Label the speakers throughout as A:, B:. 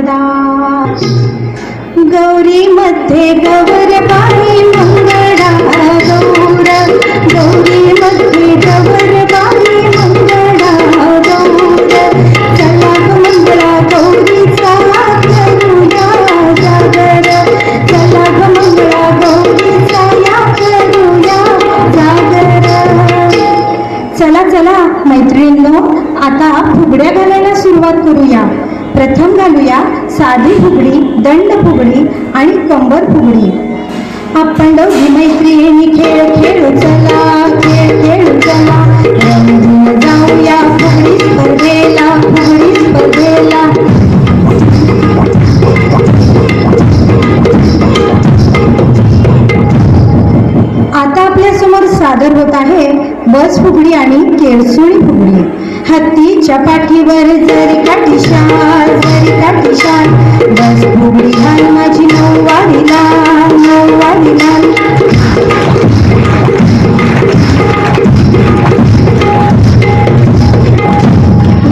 A: सर्वदा गौरी मध्ये गौर बाई मंगळा गौर. गौरी मध्ये गौर पाणी मंगळा गौर. चला मंगळा गौरी जागर चला मंगळा गौरीचा जागर चला चला मैत्रिणींनो आता फुगड्या घालायला सुरुवात करूया. प्रथम घालूया साधी फुगडी दंड फुगडी आणि कंबर फुगडी. आपण दोघी मैत्रिणी खेळ खेळू चला खेळ खेळू चला. रंगून जाऊया फुगडी स्पर्धेला फुगडी स्पर्धेला. आता आपल्यासमोर सादर होत आहे बस फुगडी आणि केळसुळी फुगडी. हत्तीच्या पाठीवर जरी काठी शाल जरी काठी शाल बस फुगडी घाल माझी नऊवारी लाल नऊवारी लाल.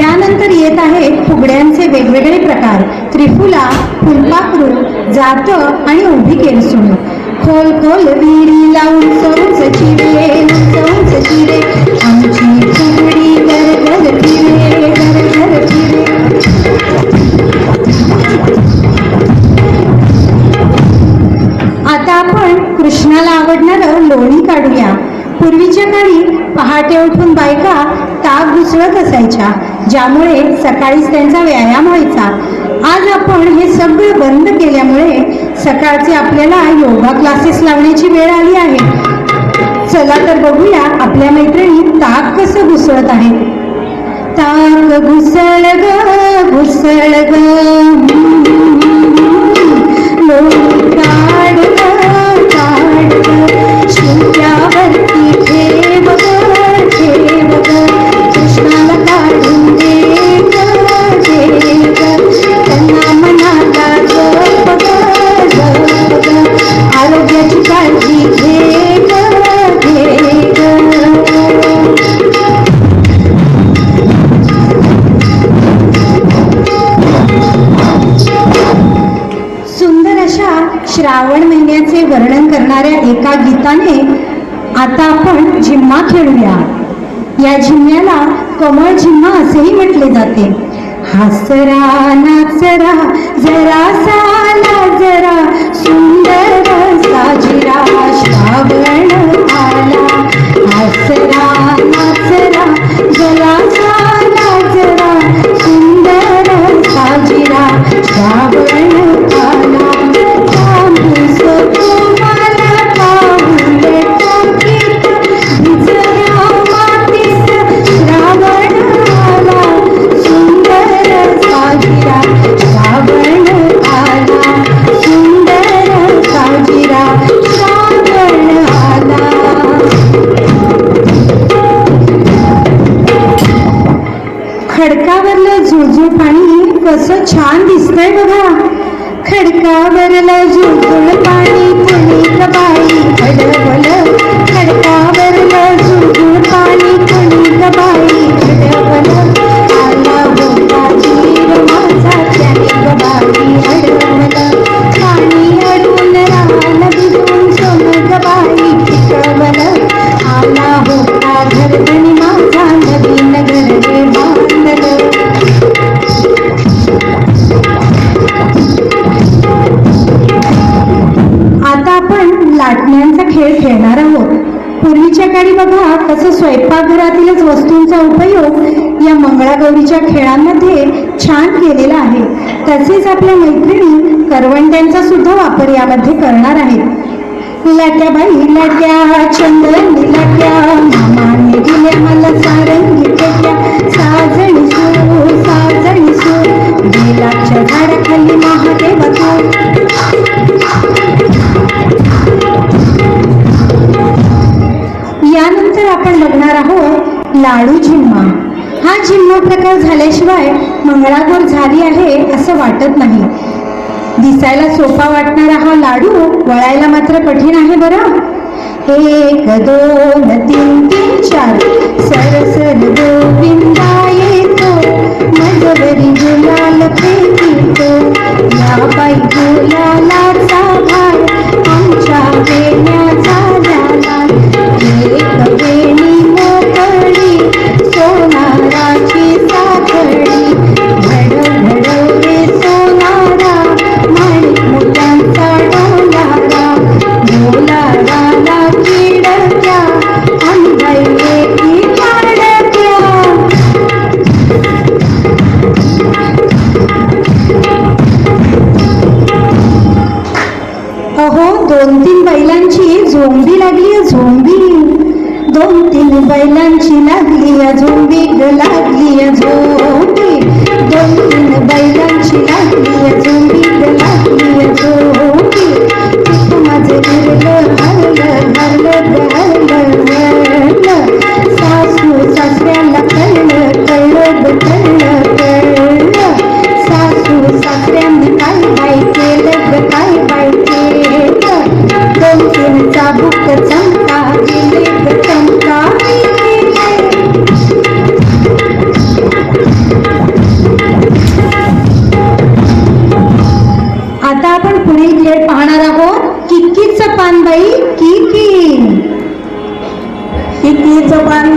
A: यानंतर येत आहेत फुगड्यांचे वेगवेगळे प्रकार. त्रिफुला फुलपाखरू जात आणि उभी केरसुणी. खोल खोल विहिरी लावून उंच ज्यामुळे सकाळीच त्यांचा व्यायाम व्हायचा. आज आपण हे सगळं बंद केल्यामुळे सकाळचे आपल्याला योगा क्लासेस लावण्याची वेळ आली आहे. चला तर बघूया आपल्या मैत्रिणी ताक कसं घुसळत आहे ताक घुसळ ग घुसळ ग. या झिम्म्याला कमळ झिम्मा असेही म्हटले जाते. हासरा नाचरा जरा साला जरा सुंदर साजिरा श्रावण आला. हसरा आपण लाटण्यांचा खेळ खेळणार आहोत. पूर्वीच्या काळी बघा कसं स्वयंपाकघरातीलच वस्तूंचा उपयोग या मंगळागौरीच्या खेळांमध्ये छान केलेला आहे. तसेच आपल्या मैत्रिणी करवंट्यांचा सुद्धा वापर यामध्ये करणार आहेत. लाट्या बाई लाट्या चंदनी लाट्या मामाने दिल्या मला सारंगी पेट्या साजणी सो साजणी सो झाडाखाली महादेवा तो प्रकार झाल्याशिवाय मंगळागौर झाली आहे असं वाटत नाही. दिसायला सोपा वाटणारा हा लाडू वळायला मात्र कठीण आहे बरं. एक दोन तीन तीन चार. सरसर गोविंदा येतो. मजबरी गुलाल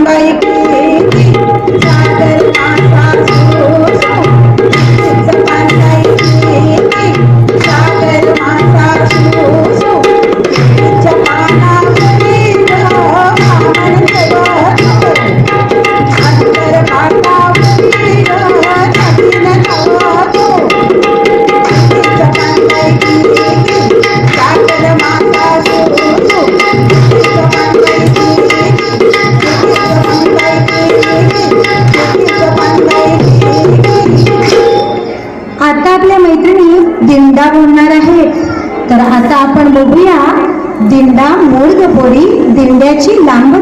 A: மைக்கு சாதல் நான் 金兰。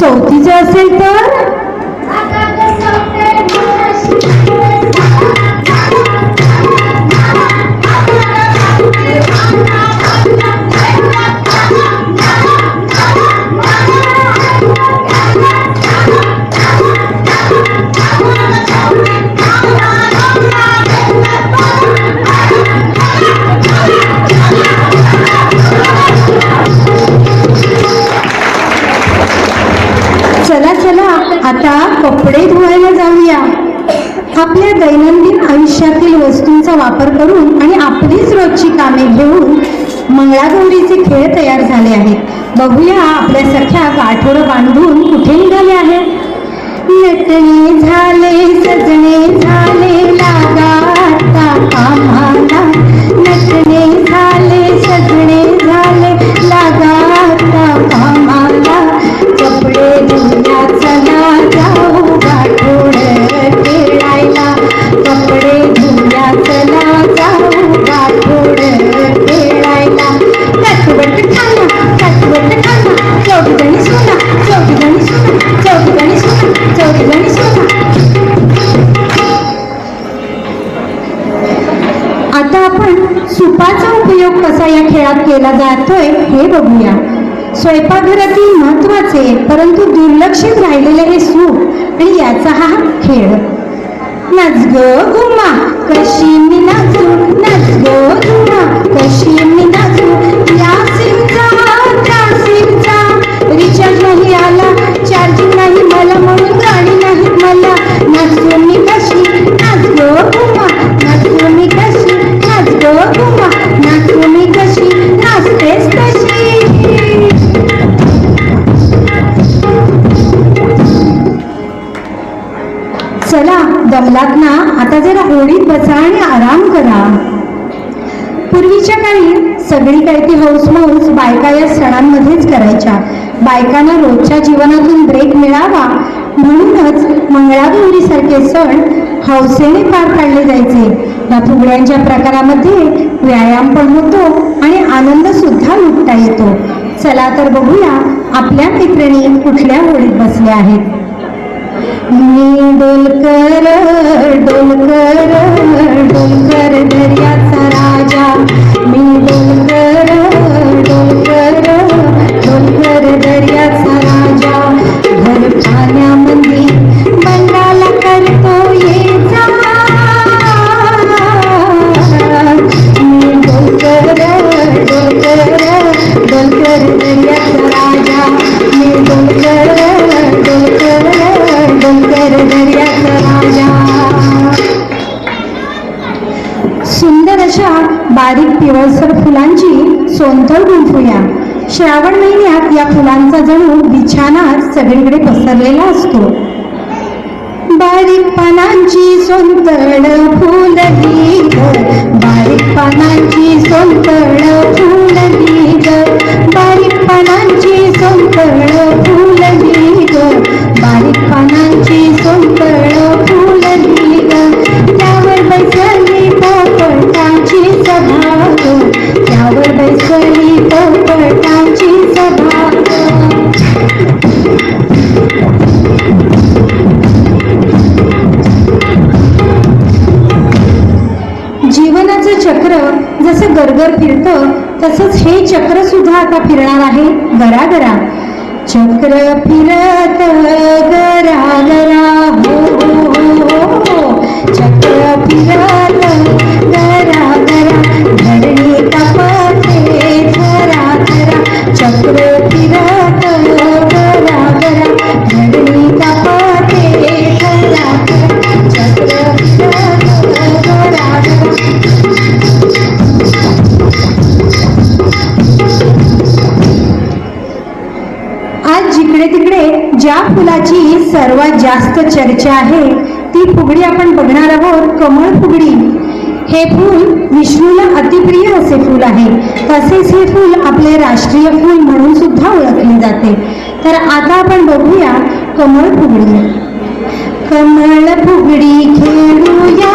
A: sortilla de aceitar रोजची कामे घेऊन मंगळागौरीचे खेळ तयार झाले आहेत. बघूया आपल्या सख्या गाठोडं बांधून कुठे निघाले आहेत. नटणे झाले सजणे झाले लागा कामाला नटणे झाले सजणे झाले लागा कामाला कपडे धुण्यात तयार केला जातोय हे बघूया. स्वयंपाकघरातील महत्त्वाचे परंतु दुर्लक्षित राहिलेले हे सूप आणि याचा हा खेळ. नाच ग गुम्मा. कशी मी नाचू नाच ग गुम्मा. कशी मी दमलात ना आता जरा होळीत बसा आणि आराम करा. पूर्वीच्या काळी सगळी काही ती हौस माऊस बायका या सणांमध्येच करायच्या. बायकांना रोजच्या जीवनातून ब्रेक मिळावा. म्हणूनच मंगळागौरीसारखे सण हौसेने पार पाडले जायचे. या फुगड्यांच्या प्रकारामध्ये व्यायाम पण होतो आणि आनंद सुद्धा लुटता येतो. चला तर बघूया आपल्या मित्रांनी कुठल्या होळीत बसल्या आहेत. मी डोलकर डोलकर डोलकर दर्याचा राजा. मी डोलकर डोलकर डोलकर दर्याचा राजा. घर पाण्यामध्ये फुलांची सोंतळ गुंफूया श्रावण महिन्यात या फुलांचा जणू बिछाना सगळीकडे पसरलेला असतो. बारीक पानांची सोंतळ फुल गीत बारीक पानांची सोंतळ फुल गीत बारीक पानांची सोंतळ जसं गरगर फिरतं तसंच हे चक्र सुद्धा आता फिरणार आहे गरागरा चक्र फिरत गरागरा हो हो, हो, हो. चक्र फिरत फुलाची सर्वात जास्त चर्चा आहे. ती फुगडी आपण बघणार आहोत कमळ फुगडी. हे फूल विष्णूला अतिप्रिय असे फूल आहे. तसेच हे फूल आपले राष्ट्रीय फूल म्हणून सुद्धा ओळखले जाते. तर आता आपण बघूया कमळ फुगडी. कमळ फुगडी खेळूया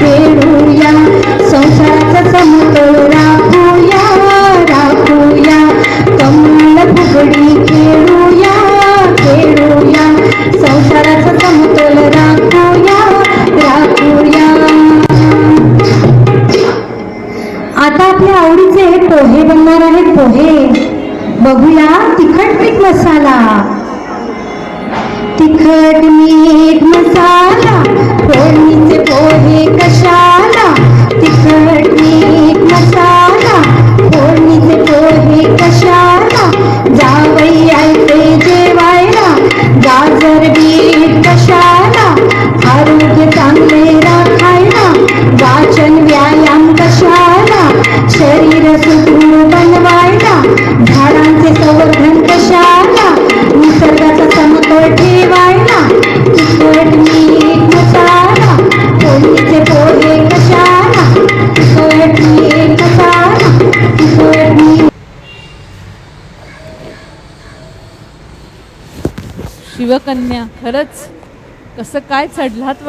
A: खेळूया. संसाराचा समतोल पोहे बनणार आहेत पोहे. बघूया तिखट मीठ मसाला. तिखट मीठ मसाला फोडणीचे पोहे कशाला? तिखट मीठ मसाला फोडणीचे पोहे कशाला? जावई आयते जेवायला गाजर बीट कशाला? आरोग्य चांगले राखायला वाचन व्यायाम
B: शिवकन्या. खरंच कसं काय चढलात